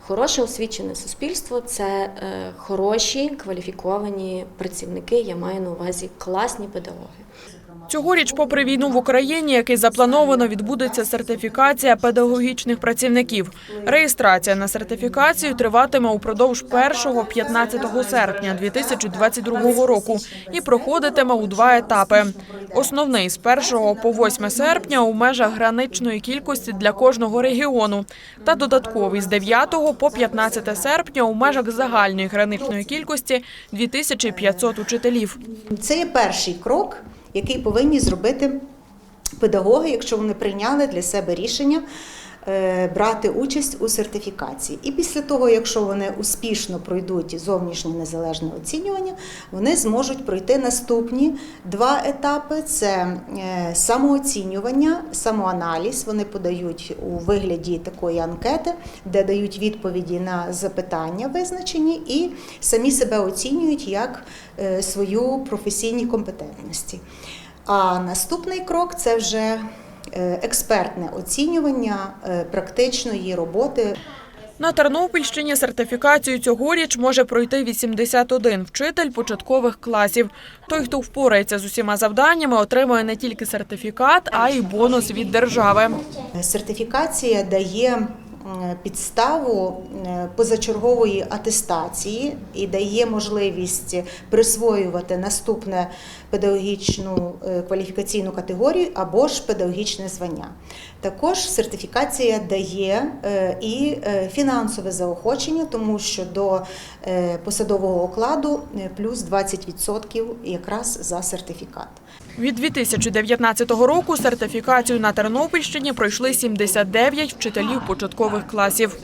Хороше освічене суспільство це е, хороші кваліфіковані працівники. Я маю на увазі класні педагоги. Цьогоріч, попри війну в Україні, який заплановано, відбудеться сертифікація педагогічних працівників. Реєстрація на сертифікацію триватиме упродовж 1-15 серпня 2022 року і проходитиме у два етапи. Основний з 1 по 8 серпня у межах граничної кількості для кожного регіону та додатковий з 9 по 15 серпня у межах загальної граничної кількості 2500 учителів. Це є перший крок, який повинні зробити педагоги, якщо вони прийняли для себе рішення брати участь у сертифікації. І після того, якщо вони успішно пройдуть зовнішнє незалежне оцінювання, вони зможуть пройти наступні два етапи: це е, самооцінювання, самоаналіз. Вони подають у вигляді такої анкети, де дають відповіді на запитання визначені, і самі себе оцінюють як е, свою професійні компетентності. А наступний крок це вже е, експертне оцінювання е, практичної роботи На Тернопільщині сертифікацію цьогоріч може пройти 81 вчитель початкових класів. Той, хто впорається з усіма завданнями, отримує не тільки сертифікат, а й бонус від держави. Сертифікація дає підставу позачергової атестації і дає можливість присвоювати наступне педагогічну е, кваліфікаційну категорію або ж педагогічне звання. Також сертифікація дає е, і е, фінансове заохочення, тому що до посадового окладу плюс 20% якраз за сертифікат. Від 2019 року сертифікацію на Тернопільщині пройшли 79 вчителів початкових класів.